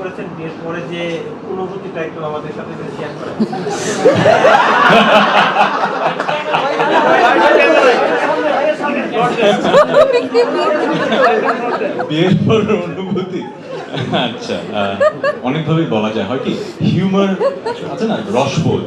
করেছেন বিয়ের পরে যে অনুভূতিটা একটু আমাদের সাথে শেয়ার করেন। বিয়ের অনুভূতি। আচ্ছা অনেকভাবেই বলা যায়, হয় কি? হিউমার আছে না, রসবোধ।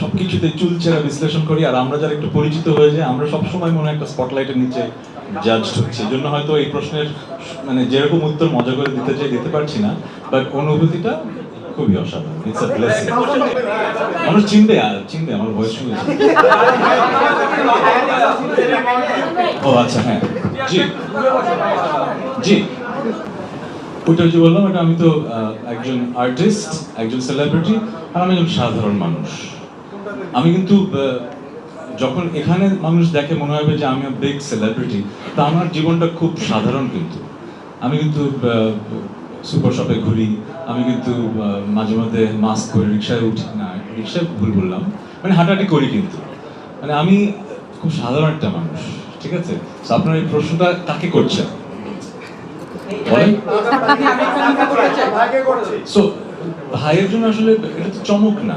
সবকিছুতে চুলচেরা বিশ্লেষণ করি, আর আমরা যারা একটু পরিচিত হয়ে যাই, আমরা সবসময় মনে একটা স্পটলাইটের নিচে জাজড হচ্ছে। জন্য হয়তো এই প্রশ্নের মানে যেরকম উত্তর মজা করে দিতে চাই, দিতে পারছি না বাট অনুভূতিটা খুবই অসাধারণ। ইটস আ ব্লেসিং মানুষ চিনবে চিনবে আমার বয়স শুনেছে ও আচ্ছা হ্যাঁ। জি। জি। ওইটা যে বললাম, এটা আমি তো একজন আর্টিস্ট একজন সেলিব্রিটি আর আমি একজন সাধারণ মানুষ। আমি কিন্তু যখন এখানে মানুষ দেখে মনে হবে যে আমি বিগ সেলিব্রিটি তা আমার জীবনটা খুব সাধারণ কিন্তু। আমি কিন্তু সুপার শপে ঘুরি আমি কিন্তু মাঝে মধ্যে মাস্ক করে রিক্সায় উঠি। না রিক্সায় ভুল বললাম মানে হাঁটাহাঁটি করি কিন্তু। মানে আমি খুব সাধারণ একটা মানুষ ঠিক আছে? আপনার এই প্রশ্নটা কাকে করছেন সো ভাইয়ের জন্য আসলে এটা তো চমক না।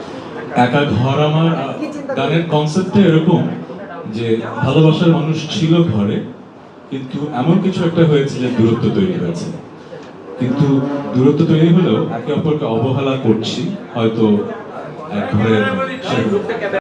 একা ঘর আমার গানের কনসেপ্টটা এরকম যে ভালোবাসার মানুষ ছিল ঘরে কিন্তু এমন কিছু একটা হয়েছে যে দূরত্ব তৈরি হয়েছে। কিন্তু দূরত্ব তৈরি হলেও একে অপরকে অবহেলা করছি হয়তো এক ঘরের